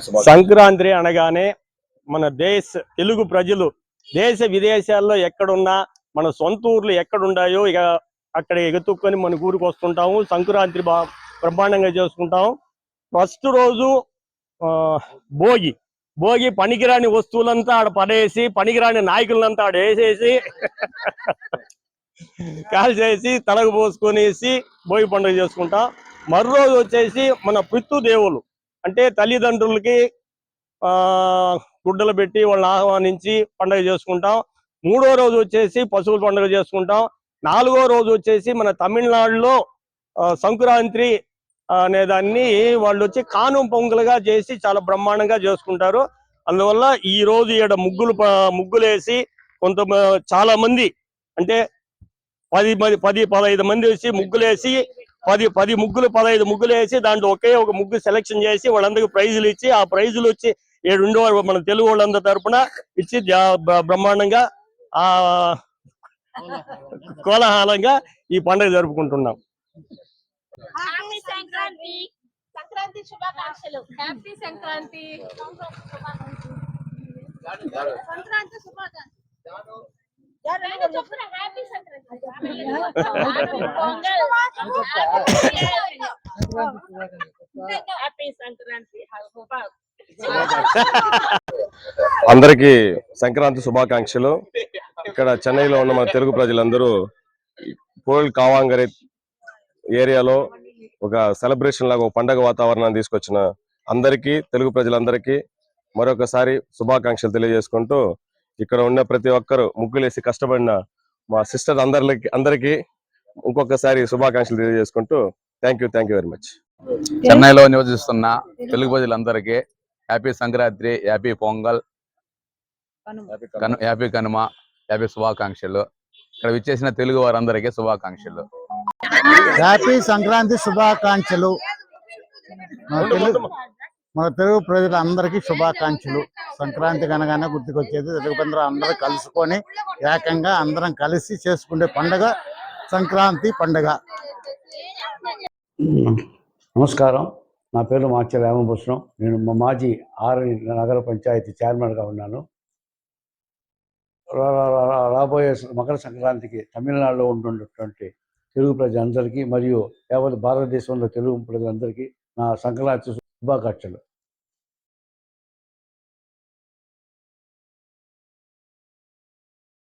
సంక్రాంతి అనగానే మన దేశ తెలుగు ప్రజలు దేశ విదేశాల్లో ఎక్కడున్నా మన సొంత ఊర్లు ఎక్కడున్నాయో ఇక అక్కడ ఎగతుక్కొని మన ఊరికి వస్తుంటాము సంక్రాంతి బా బ్రహ్మాండంగా చేసుకుంటాము. ఫస్ట్ రోజు ఆ, భోగి. భోగి పనికిరాని వస్తువులంతా ఆడ పడేసి పనికిరాని నాయకులంతా ఆడ వేసేసి కాల్చేసి తలకు పోసుకొనేసి భోగి పండుగ చేసుకుంటాం. మరో రోజు వచ్చేసి మన పితృదేవులు. అంటే తల్లిదండ్రులకి ఆ గుడ్డలు పెట్టి వాళ్ళని ఆహ్వానించి పండుగ చేసుకుంటాం. మూడో రోజు వచ్చేసి పశువుల పండుగ చేసుకుంటాం. నాలుగో రోజు వచ్చేసి మన తమిళనాడులో సంక్రాంతి అనే దాన్ని వాళ్ళు వచ్చి కాను పొంగలుగా చేసి చాలా బ్రహ్మాండంగా చేసుకుంటారు. అందువల్ల ఈ రోజు ఈడ ముగ్గులు ముగ్గులేసి కొంత చాలా మంది అంటే పది మంది పది పదహైదు మంది వచ్చి ముగ్గులేసి పది పది ముగ్గులు పదహైదు ముగ్గులు వేసి దాంట్లో ఒకే ఒక ముగ్గు సెలెక్షన్ చేసి వాళ్ళందరికీ ప్రైజులు ఇచ్చి ఆ ప్రైజులు వచ్చి ఏడు మన తెలుగు వాళ్ళందరి తరపున ఇచ్చి బ్రహ్మాండంగా ఆ కోలాహలంగా ఈ పండుగ జరుపుకుంటున్నాం. సంక్రాంతి సంక్రాంతి శుభాకాంక్షలు హ్యాపీ సంక్రాంతి సంక్రాంతి శుభాకాంక్షలు అందరికీ సంక్రాంతి శుభాకాంక్షలు. ఇక్కడ చెన్నైలో ఉన్న మన తెలుగు ప్రజలందరూ పోల్ కావాంగరి ఏరియాలో ఒక సెలబ్రేషన్ లాగా ఒక పండగ వాతావరణాన్ని తీసుకొచ్చిన అందరికీ తెలుగు ప్రజలందరికీ మరొకసారి శుభాకాంక్షలు తెలియజేసుకుంటూ ఇక్కడ ఉన్న ప్రతి ఒక్కరు ముగ్గులేసి కష్టపడిన మా సిస్టర్ అందరికి అందరికీ ఇంకొకసారి శుభాకాంక్షలు తెలియజేసుకుంటూ thank you thank you very much చెన్నైలో నివసిస్తున్న తెలుగు ప్రజలందరికీ happy Sankranti happy Pongal happy Kanuma happy శుభాకాంక్షలు. ఇక్కడ విచ్చేసిన తెలుగు వారందరికీ శుభాకాంక్షలు. హ్యాపీ సంక్రాంతి శుభాకాంక్షలు. మన తెలుగు ప్రజలందరికీ శుభాకాంక్షలు. సంక్రాంతి కనగానే గుర్తుకొచ్చేది. తెలుగు ప్రజలు అందరూ కలుసుకొని ఏకంగా అందరం కలిసి చేసుకునే పండగ సంక్రాంతి పండగ. నమస్కారం. నా పేరు మాచ రామభూషణం. నేను మా మాజీ ఆరణి నగర పంచాయతీ చైర్మన్గా ఉన్నాను. రా- రాబోయే మకర సంక్రాంతికి తమిళనాడులో ఉంటున్నటువంటి తెలుగు ప్రజలందరికీ మరియు యావత్ భారతదేశంలో తెలుగు ప్రజలందరికీ నా సంక్రాంతి శుభాకాంక్షలు.